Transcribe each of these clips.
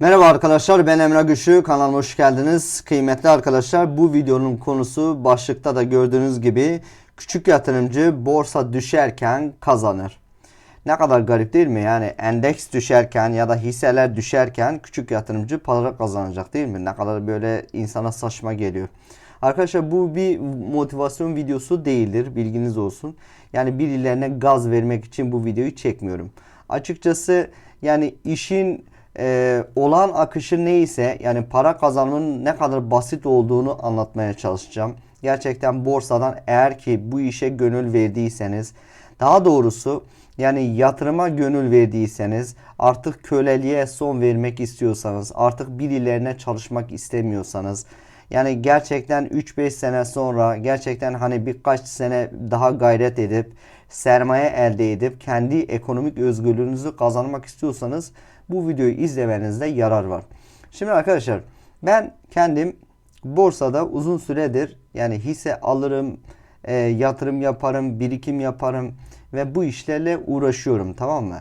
Merhaba arkadaşlar ben Emre Güçlü kanalıma hoş geldiniz. Kıymetli arkadaşlar bu videonun konusu başlıkta da gördüğünüz gibi küçük yatırımcı borsa düşerken kazanır. Ne kadar garip değil mi? Yani endeks düşerken ya da hisseler düşerken küçük yatırımcı para kazanacak değil mi? Ne kadar böyle insana saçma geliyor. Arkadaşlar bu bir motivasyon videosu değildir. Bilginiz olsun. Yani birilerine gaz vermek için bu videoyu çekmiyorum. Açıkçası yani işin e, olan akışı neyse yani para kazanmanın ne kadar basit olduğunu anlatmaya çalışacağım. Gerçekten borsadan eğer ki bu işe gönül verdiyseniz daha doğrusu yani yatırıma gönül verdiyseniz artık köleliğe son vermek istiyorsanız artık birilerine çalışmak istemiyorsanız yani gerçekten 3-5 sene sonra gerçekten hani birkaç sene daha gayret edip sermaye elde edip kendi ekonomik özgürlüğünüzü kazanmak istiyorsanız bu videoyu izlemenizde yarar var. Şimdi arkadaşlar ben kendim borsada uzun süredir yani hisse alırım, e, yatırım yaparım, birikim yaparım ve bu işlerle uğraşıyorum tamam mı?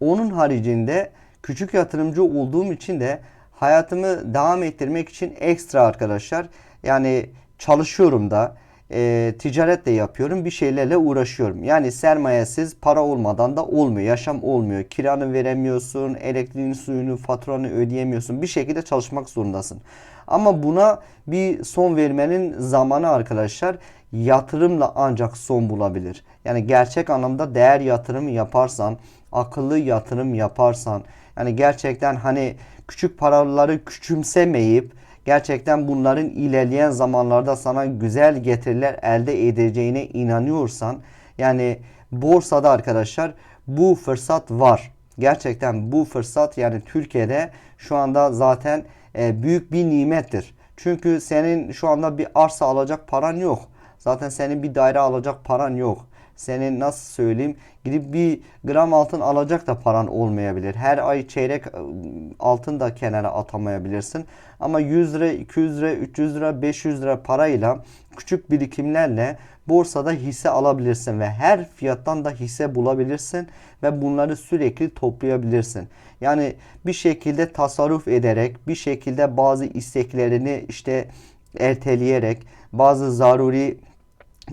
Onun haricinde küçük yatırımcı olduğum için de hayatımı devam ettirmek için ekstra arkadaşlar yani çalışıyorum da e, ticaret de yapıyorum bir şeylerle uğraşıyorum. Yani sermayesiz para olmadan da olmuyor. Yaşam olmuyor. Kiranı veremiyorsun, elektriğini, suyunu, faturanı ödeyemiyorsun. Bir şekilde çalışmak zorundasın. Ama buna bir son vermenin zamanı arkadaşlar yatırımla ancak son bulabilir. Yani gerçek anlamda değer yatırımı yaparsan, akıllı yatırım yaparsan, yani gerçekten hani küçük paraları küçümsemeyip gerçekten bunların ilerleyen zamanlarda sana güzel getiriler elde edeceğine inanıyorsan yani borsada arkadaşlar bu fırsat var. Gerçekten bu fırsat yani Türkiye'de şu anda zaten e, büyük bir nimettir. Çünkü senin şu anda bir arsa alacak paran yok. Zaten senin bir daire alacak paran yok. Senin nasıl söyleyeyim gidip bir gram altın alacak da paran olmayabilir. Her ay çeyrek ıı, altın da kenara atamayabilirsin. Ama 100 lira, 200 lira, 300 lira, 500 lira parayla küçük birikimlerle borsada hisse alabilirsin ve her fiyattan da hisse bulabilirsin ve bunları sürekli toplayabilirsin. Yani bir şekilde tasarruf ederek, bir şekilde bazı isteklerini işte erteleyerek, bazı zaruri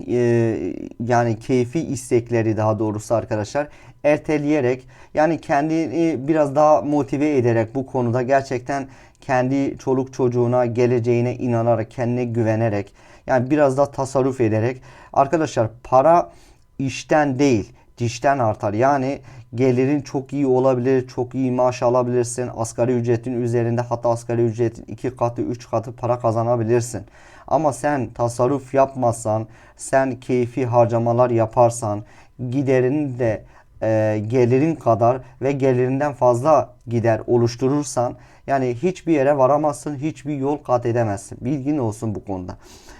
e, yani keyfi istekleri daha doğrusu arkadaşlar erteleyerek yani kendini biraz daha motive ederek bu konuda gerçekten kendi çoluk çocuğuna geleceğine inanarak kendine güvenerek yani biraz daha tasarruf ederek arkadaşlar para işten değil dişten artar. Yani gelirin çok iyi olabilir, çok iyi maaş alabilirsin. Asgari ücretin üzerinde hatta asgari ücretin iki katı, üç katı para kazanabilirsin. Ama sen tasarruf yapmazsan, sen keyfi harcamalar yaparsan, giderini de e, gelirin kadar ve gelirinden fazla gider oluşturursan yani hiçbir yere varamazsın, hiçbir yol kat edemezsin. Bilgin olsun bu konuda.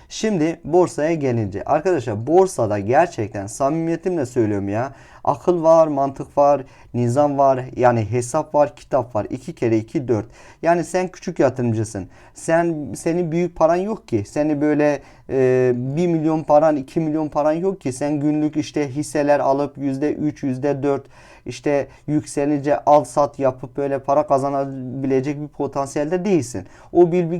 Şimdi borsaya gelince arkadaşlar borsada gerçekten samimiyetimle söylüyorum ya akıl var, mantık var, nizam var, yani hesap var, kitap var. 2 kere 2 4. Yani sen küçük yatırımcısın. Sen senin büyük paran yok ki. Seni böyle e, 1 milyon paran, 2 milyon paran yok ki. Sen günlük işte hisseler alıp %3, %4 işte yükselince al sat yapıp böyle para kazanabilecek bir potansiyelde değilsin. O bir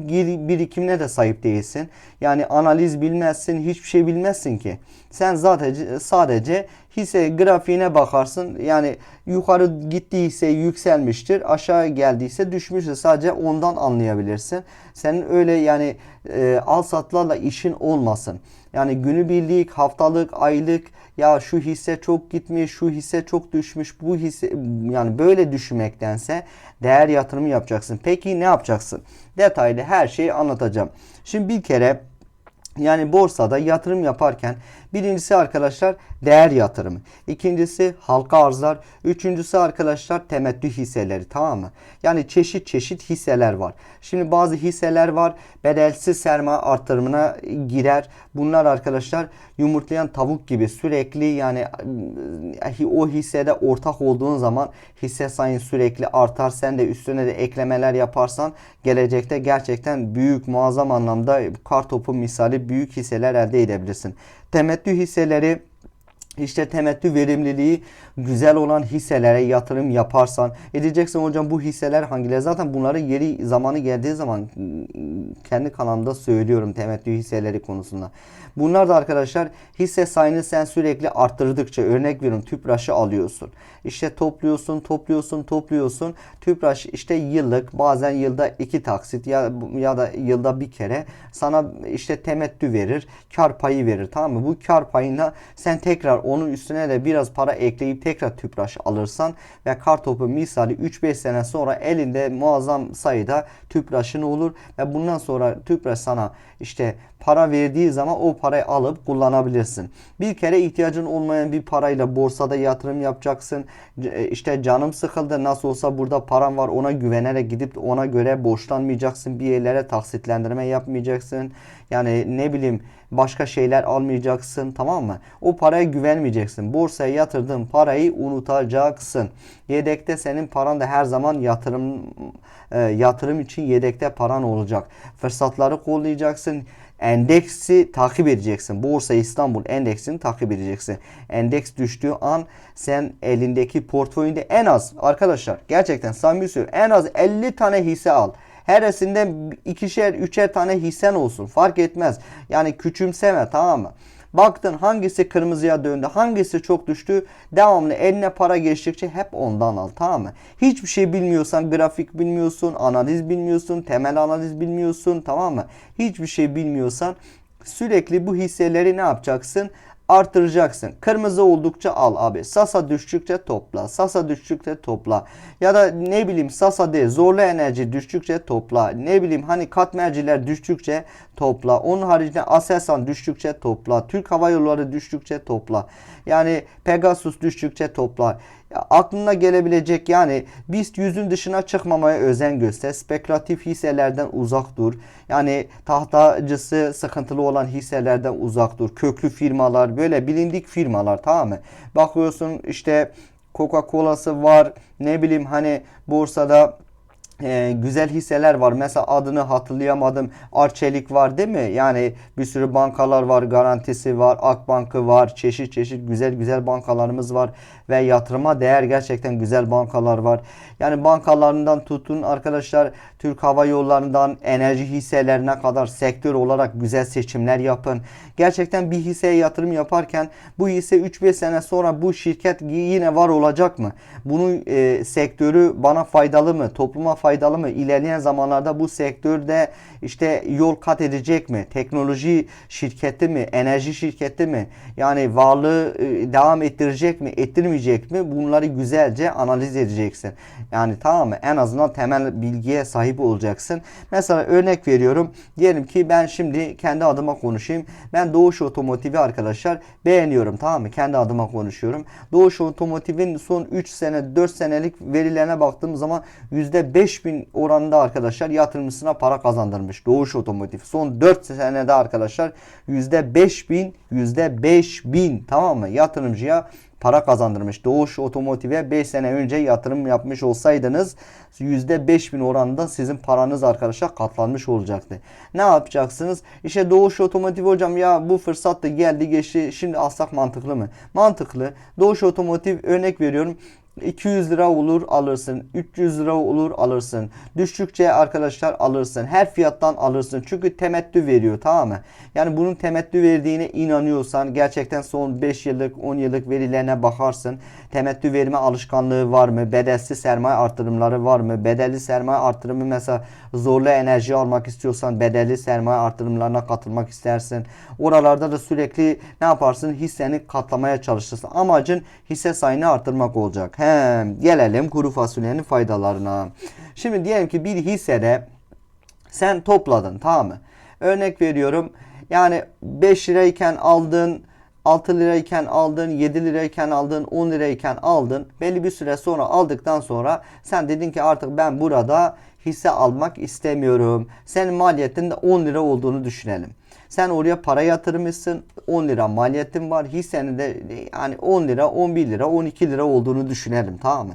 birikimine de sahip değilsin. Yani analiz bilmezsin, hiçbir şey bilmezsin ki. Sen zaten sadece hisse grafiğine bakarsın. Yani yukarı gittiyse yükselmiştir, aşağı geldiyse düşmüştür. Sadece ondan anlayabilirsin. Senin öyle yani e, al satlarla işin olmasın. Yani günübirlik, haftalık, aylık ya şu hisse çok gitmiş, şu hisse çok düşmüş, bu hisse yani böyle düşünmektense değer yatırımı yapacaksın. Peki ne yapacaksın? Detaylı her şeyi anlatacağım. Şimdi bir kere yani borsada yatırım yaparken birincisi arkadaşlar değer yatırımı. İkincisi halka arzlar. Üçüncüsü arkadaşlar temettü hisseleri tamam mı? Yani çeşit çeşit hisseler var. Şimdi bazı hisseler var bedelsiz sermaye artırımına girer. Bunlar arkadaşlar yumurtlayan tavuk gibi sürekli yani o hissede ortak olduğun zaman hisse sayın sürekli artar. Sen de üstüne de eklemeler yaparsan gelecekte gerçekten büyük muazzam anlamda kar topu misali büyük hisseler elde edebilirsin. Temettü hisseleri işte temettü verimliliği güzel olan hisselere yatırım yaparsan edeceksin hocam bu hisseler hangileri zaten bunları yeri zamanı geldiği zaman kendi kanalımda söylüyorum temettü hisseleri konusunda. Bunlar da arkadaşlar hisse sayını sen sürekli arttırdıkça örnek veriyorum tüpraşı alıyorsun. İşte topluyorsun, topluyorsun, topluyorsun. Tüpraş işte yıllık bazen yılda iki taksit ya, ya da yılda bir kere sana işte temettü verir, kar payı verir tamam mı? Bu kar payına sen tekrar onun üstüne de biraz para ekleyip tekrar tüpraş alırsan ve kar topu misali 3-5 sene sonra elinde muazzam sayıda tüpraşın olur ve bundan sonra tüpraş sana işte para verdiği zaman o parayı alıp kullanabilirsin. Bir kere ihtiyacın olmayan bir parayla borsada yatırım yapacaksın. C- İşte canım sıkıldı nasıl olsa burada param var ona güvenerek gidip ona göre borçlanmayacaksın. Bir yerlere taksitlendirme yapmayacaksın. Yani ne bileyim başka şeyler almayacaksın tamam mı? O paraya güvenmeyeceksin. Borsaya yatırdığın parayı unutacaksın. Yedekte senin paran da her zaman yatırım e, yatırım için yedekte paran olacak. Fırsatları kollayacaksın. Endeksi takip edeceksin. Borsa İstanbul endeksini takip edeceksin. Endeks düştüğü an sen elindeki portföyünde en az arkadaşlar gerçekten samimi söylüyorum en az 50 tane hisse al. Heresinden ikişer, üçer tane hissen olsun. Fark etmez. Yani küçümseme tamam mı? Baktın hangisi kırmızıya döndü, hangisi çok düştü. Devamlı eline para geçtikçe hep ondan al tamam mı? Hiçbir şey bilmiyorsan, grafik bilmiyorsun, analiz bilmiyorsun, temel analiz bilmiyorsun tamam mı? Hiçbir şey bilmiyorsan sürekli bu hisseleri ne yapacaksın? Artıracaksın. Kırmızı oldukça al abi. Sasa düştükçe topla. Sasa düştükçe topla. Ya da ne bileyim Sasa değil zorlu enerji düştükçe topla. Ne bileyim hani katmerciler düştükçe topla. Onun haricinde Aselsan düştükçe topla. Türk Hava Yolları düştükçe topla. Yani Pegasus düştükçe topla. Aklına gelebilecek yani BIST yüzün dışına çıkmamaya özen göster. Spekülatif hisselerden uzak dur. Yani tahtacısı sıkıntılı olan hisselerden uzak dur. Köklü firmalar böyle bilindik firmalar tamam mı? Bakıyorsun işte Coca-Cola'sı var. Ne bileyim hani borsada e, güzel hisseler var. Mesela adını hatırlayamadım. Arçelik var değil mi? Yani bir sürü bankalar var. Garantisi var. Akbank'ı var. Çeşit çeşit güzel güzel bankalarımız var. Ve yatırıma değer gerçekten güzel bankalar var. Yani bankalarından tutun arkadaşlar Türk Hava Yolları'ndan enerji hisselerine kadar sektör olarak güzel seçimler yapın. Gerçekten bir hisseye yatırım yaparken bu hisse 3-5 sene sonra bu şirket yine var olacak mı? Bunun e, sektörü bana faydalı mı? Topluma faydalı mı? İlerleyen zamanlarda bu sektörde işte yol kat edecek mi? Teknoloji şirketi mi? Enerji şirketi mi? Yani varlığı e, devam ettirecek mi? Ettirmeyecek mi? Bunları güzelce analiz edeceksin. Yani tamam mı? En azından temel bilgiye sahip olacaksın. Mesela örnek veriyorum. Diyelim ki ben şimdi kendi adıma konuşayım. Ben Doğuş Otomotiv'i arkadaşlar beğeniyorum. Tamam mı? Kendi adıma konuşuyorum. Doğuş Otomotiv'in son 3 sene 4 senelik verilerine baktığım zaman %5000 oranında arkadaşlar yatırımcısına para kazandırmış. Doğuş Otomotiv. Son 4 senede arkadaşlar %5000 %5000 tamam mı? Yatırımcıya para kazandırmış. Doğuş Otomotiv'e 5 sene önce yatırım yapmış olsaydınız %5000 oranında sizin paranız arkadaşlar katlanmış olacaktı. Ne yapacaksınız? İşte Doğuş Otomotiv hocam ya bu fırsat da geldi geçti şimdi alsak mantıklı mı? Mantıklı. Doğuş Otomotiv örnek veriyorum 200 lira olur alırsın. 300 lira olur alırsın. Düştükçe arkadaşlar alırsın. Her fiyattan alırsın. Çünkü temettü veriyor tamam mı? Yani bunun temettü verdiğine inanıyorsan gerçekten son 5 yıllık 10 yıllık verilerine bakarsın. Temettü verme alışkanlığı var mı? Bedelsiz sermaye artırımları var mı? Bedelli sermaye artırımı mesela zorlu enerji almak istiyorsan bedelli sermaye artırımlarına katılmak istersin. Oralarda da sürekli ne yaparsın? Hisseni katlamaya çalışırsın. Amacın hisse sayını artırmak olacak. Gelelim kuru fasulyenin faydalarına. Şimdi diyelim ki bir hissede sen topladın tamam mı? Örnek veriyorum. Yani 5 lirayken aldın 6 lirayken aldın, 7 lirayken aldın, 10 lirayken aldın. Belli bir süre sonra aldıktan sonra sen dedin ki artık ben burada hisse almak istemiyorum. Senin maliyetin de 10 lira olduğunu düşünelim. Sen oraya para yatırmışsın. 10 lira maliyetin var. Hissenin de yani 10 lira, 11 lira, 12 lira olduğunu düşünelim tamam mı?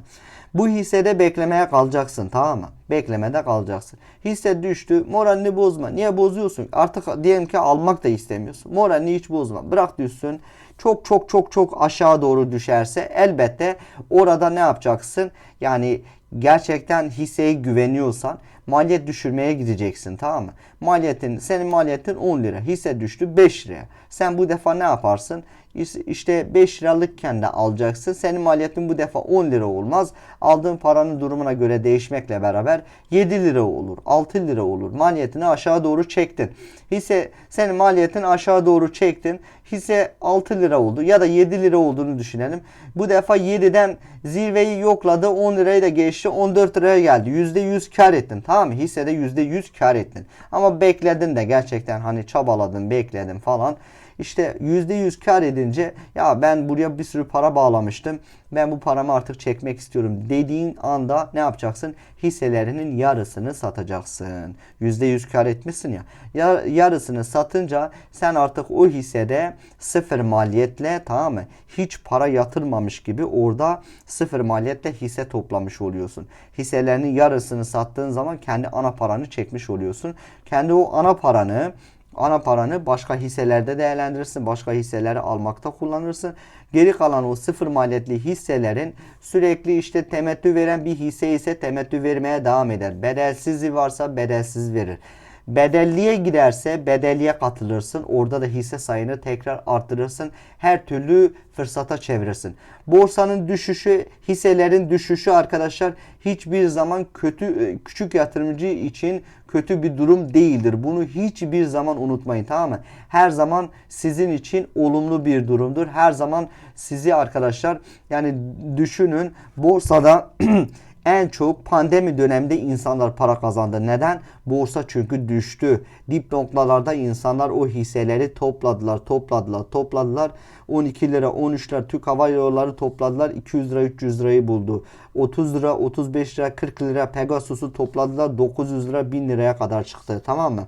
Bu hissede beklemeye kalacaksın tamam mı? Beklemede kalacaksın. Hisse düştü. Moralini bozma. Niye bozuyorsun? Artık diyelim ki almak da istemiyorsun. Moralini hiç bozma. Bırak düşsün. çok çok çok çok aşağı doğru düşerse elbette orada ne yapacaksın? Yani gerçekten hisseye güveniyorsan maliyet düşürmeye gideceksin tamam mı? Maliyetin senin maliyetin 10 lira. Hisse düştü 5 liraya. Sen bu defa ne yaparsın? İşte 5 liralıkken de alacaksın. Senin maliyetin bu defa 10 lira olmaz. Aldığın paranın durumuna göre değişmekle beraber 7 lira olur, 6 lira olur. Maliyetini aşağı doğru çektin. Hisse senin maliyetin aşağı doğru çektin. Hisse 6 lira oldu ya da 7 lira olduğunu düşünelim. Bu defa 7'den zirveyi yokladı. 10 lirayı da geçti. 14 liraya geldi. %100 kar ettin. Tamam mı? Hissede %100 kar ettin. Ama bekledin de gerçekten hani çabaladın, bekledin falan. İşte %100 kar edince ya ben buraya bir sürü para bağlamıştım. Ben bu paramı artık çekmek istiyorum dediğin anda ne yapacaksın? Hisselerinin yarısını satacaksın. %100 kar etmişsin ya. Yarısını satınca sen artık o hissede sıfır maliyetle tamam mı? Hiç para yatırmamış gibi orada sıfır maliyetle hisse toplamış oluyorsun. Hisselerinin yarısını sattığın zaman kendi ana paranı çekmiş oluyorsun. Kendi o ana paranı ana paranı başka hisselerde değerlendirirsin. Başka hisseleri almakta kullanırsın. Geri kalan o sıfır maliyetli hisselerin sürekli işte temettü veren bir hisse ise temettü vermeye devam eder. Bedelsizi varsa bedelsiz verir. Bedelliye giderse bedelliye katılırsın. Orada da hisse sayını tekrar arttırırsın. Her türlü fırsata çevirirsin. Borsanın düşüşü, hisselerin düşüşü arkadaşlar hiçbir zaman kötü e, küçük yatırımcı için kötü bir durum değildir. Bunu hiçbir zaman unutmayın tamam mı? Her zaman sizin için olumlu bir durumdur. Her zaman sizi arkadaşlar yani düşünün borsada en çok pandemi döneminde insanlar para kazandı. Neden? Borsa çünkü düştü. Dip noktalarda insanlar o hisseleri topladılar, topladılar, topladılar. 12 lira, 13 lira Türk Hava Yolları topladılar. 200 lira, 300 lirayı buldu. 30 lira, 35 lira, 40 lira Pegasus'u topladılar. 900 lira, 1000 liraya kadar çıktı. Tamam mı?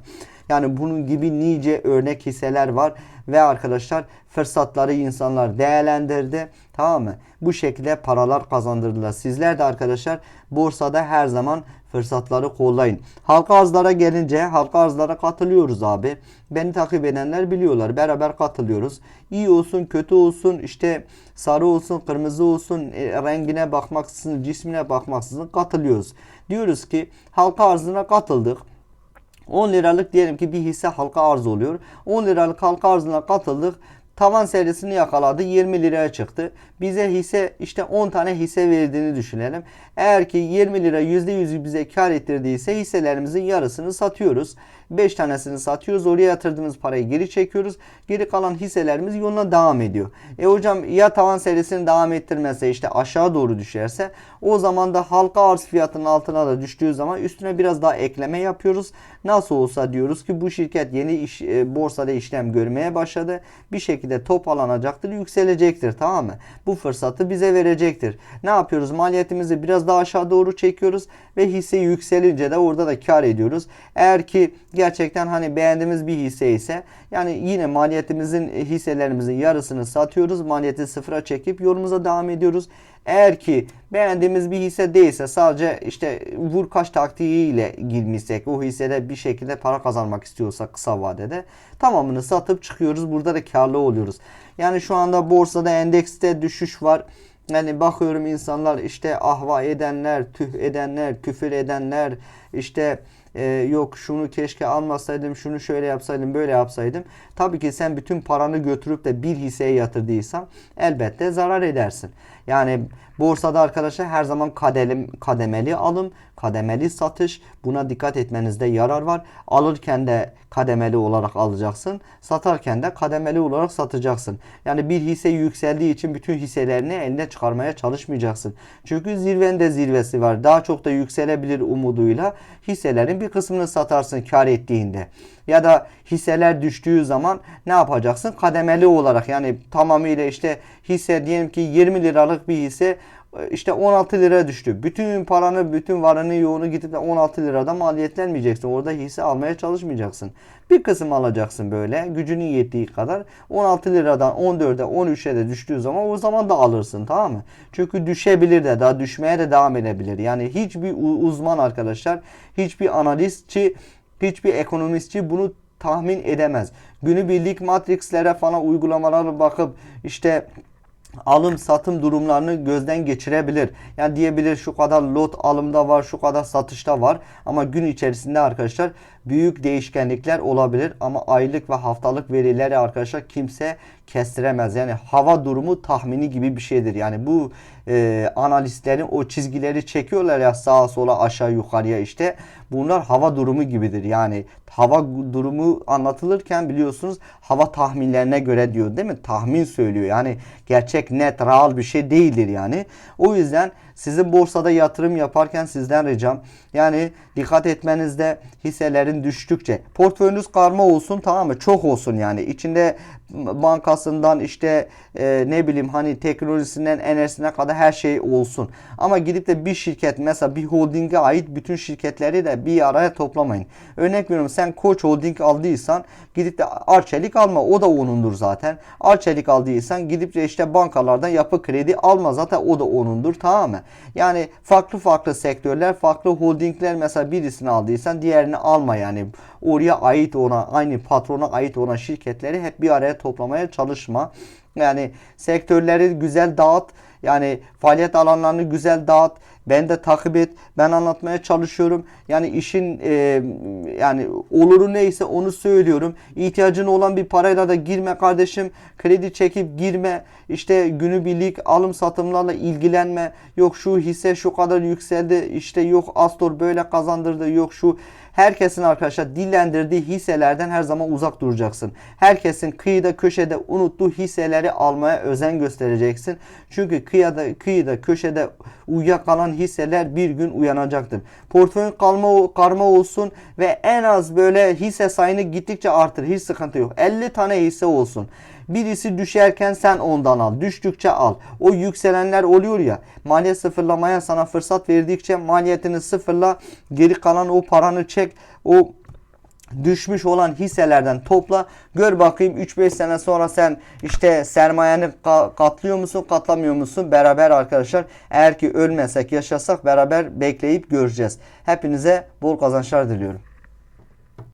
Yani bunun gibi nice örnek hisseler var ve arkadaşlar fırsatları insanlar değerlendirdi. Tamam mı? Bu şekilde paralar kazandırdılar. Sizler de arkadaşlar borsada her zaman fırsatları kollayın. Halka arzlara gelince halka arzlara katılıyoruz abi. Beni takip edenler biliyorlar. Beraber katılıyoruz. İyi olsun, kötü olsun, işte sarı olsun, kırmızı olsun, e, rengine bakmaksızın, cismine bakmaksızın katılıyoruz. Diyoruz ki halka arzına katıldık. 10 liralık diyelim ki bir hisse halka arz oluyor. 10 liralık halka arzına katıldık. Tavan serisini yakaladı 20 liraya çıktı. Bize hisse işte 10 tane hisse verdiğini düşünelim. Eğer ki 20 lira %100'ü bize kar ettirdiyse hisselerimizin yarısını satıyoruz. 5 tanesini satıyoruz. Oraya yatırdığımız parayı geri çekiyoruz. Geri kalan hisselerimiz yoluna devam ediyor. E hocam ya tavan serisini devam ettirmezse işte aşağı doğru düşerse o zaman da halka arz fiyatının altına da düştüğü zaman üstüne biraz daha ekleme yapıyoruz. Nasıl olsa diyoruz ki bu şirket yeni iş, e, borsada işlem görmeye başladı. Bir şekilde toparlanacaktır, yükselecektir tamam mı? Bu fırsatı bize verecektir. Ne yapıyoruz? Maliyetimizi biraz daha aşağı doğru çekiyoruz ve hisse yükselince de orada da kar ediyoruz. Eğer ki gerçekten hani beğendiğimiz bir hisse ise yani yine maliyetimizin hisselerimizin yarısını satıyoruz. Maliyeti sıfıra çekip yolumuza devam ediyoruz. Eğer ki beğendiğimiz bir hisse değilse sadece işte vur kaç taktiğiyle girmişsek o hissede bir şekilde para kazanmak istiyorsak kısa vadede tamamını satıp çıkıyoruz. Burada da karlı oluyoruz. Yani şu anda borsada endekste düşüş var. Yani bakıyorum insanlar işte ahva edenler, tüh edenler, küfür edenler, işte e, yok şunu keşke almasaydım, şunu şöyle yapsaydım, böyle yapsaydım. Tabii ki sen bütün paranı götürüp de bir hisseye yatırdıysan elbette zarar edersin. Yani borsada arkadaşlar her zaman kademeli, kademeli alım, kademeli satış. Buna dikkat etmenizde yarar var. Alırken de kademeli olarak alacaksın. Satarken de kademeli olarak satacaksın. Yani bir hisse yükseldiği için bütün hisselerini eline çıkarmaya çalışmayacaksın. Çünkü zirvende zirvesi var. Daha çok da yükselebilir umuduyla hisselerin bir kısmını satarsın kar ettiğinde. Ya da hisseler düştüğü zaman ne yapacaksın? Kademeli olarak yani tamamıyla işte hisse diyelim ki 20 liralık bir hisse işte 16 lira düştü. Bütün paranı, bütün varını yoğunu gidip de 16 lirada maliyetlenmeyeceksin. Orada hisse almaya çalışmayacaksın. Bir kısım alacaksın böyle gücünün yettiği kadar. 16 liradan 14'e 13'e de düştüğü zaman o zaman da alırsın tamam mı? Çünkü düşebilir de daha düşmeye de devam edebilir. Yani hiçbir uzman arkadaşlar, hiçbir analistçi, hiçbir ekonomistçi bunu tahmin edemez. Günübirlik matrixlere falan uygulamalara bakıp işte alım satım durumlarını gözden geçirebilir. Yani diyebilir şu kadar lot alımda var, şu kadar satışta var. Ama gün içerisinde arkadaşlar büyük değişkenlikler olabilir. Ama aylık ve haftalık verileri arkadaşlar kimse kestiremez. Yani hava durumu tahmini gibi bir şeydir. Yani bu e, analistlerin o çizgileri çekiyorlar ya sağa sola aşağı yukarıya işte. Bunlar hava durumu gibidir. Yani hava durumu anlatılırken biliyorsunuz hava tahminlerine göre diyor değil mi? Tahmin söylüyor. Yani gerçek net real bir şey değildir yani. O yüzden sizin borsada yatırım yaparken sizden ricam yani dikkat etmenizde hisselerin düştükçe portföyünüz karma olsun tamam mı? Çok olsun yani. içinde bankasından işte e, ne bileyim hani teknolojisinden enerjisine kadar her şey olsun. Ama gidip de bir şirket mesela bir holdinge ait bütün şirketleri de bir araya toplamayın. Örnek veriyorum sen Koç Holding aldıysan gidip de Arçelik alma. O da onundur zaten. Arçelik aldıysan gidip de işte bankalardan yapı kredi alma. Zaten o da onundur tamam mı? Yani farklı farklı sektörler, farklı holdingler mesela birisini aldıysan diğerini alma yani. Oraya ait ona, aynı patrona ait olan şirketleri hep bir araya toplamaya çalışma. Yani sektörleri güzel dağıt. Yani faaliyet alanlarını güzel dağıt. Ben de takip et. Ben anlatmaya çalışıyorum. Yani işin e, yani oluru neyse onu söylüyorum. İhtiyacın olan bir parayla da girme kardeşim. Kredi çekip girme. İşte günübirlik alım satımlarla ilgilenme. Yok şu hisse şu kadar yükseldi. İşte yok Astor böyle kazandırdı. Yok şu herkesin arkadaşlar dillendirdiği hisselerden her zaman uzak duracaksın. Herkesin kıyıda köşede unuttuğu hisseleri almaya özen göstereceksin. Çünkü kıyıda kıyıda köşede uyuyakalan hisseler bir gün uyanacaktır. Portföyün kalma karma olsun ve en az böyle hisse sayını gittikçe artır. Hiç sıkıntı yok. 50 tane hisse olsun. Birisi düşerken sen ondan al. Düştükçe al. O yükselenler oluyor ya. Maliyet sıfırlamaya sana fırsat verdikçe maliyetini sıfırla. Geri kalan o paranı çek. O düşmüş olan hisselerden topla. Gör bakayım 3-5 sene sonra sen işte sermayeni katlıyor musun, katlamıyor musun? Beraber arkadaşlar eğer ki ölmesek, yaşasak beraber bekleyip göreceğiz. Hepinize bol kazançlar diliyorum.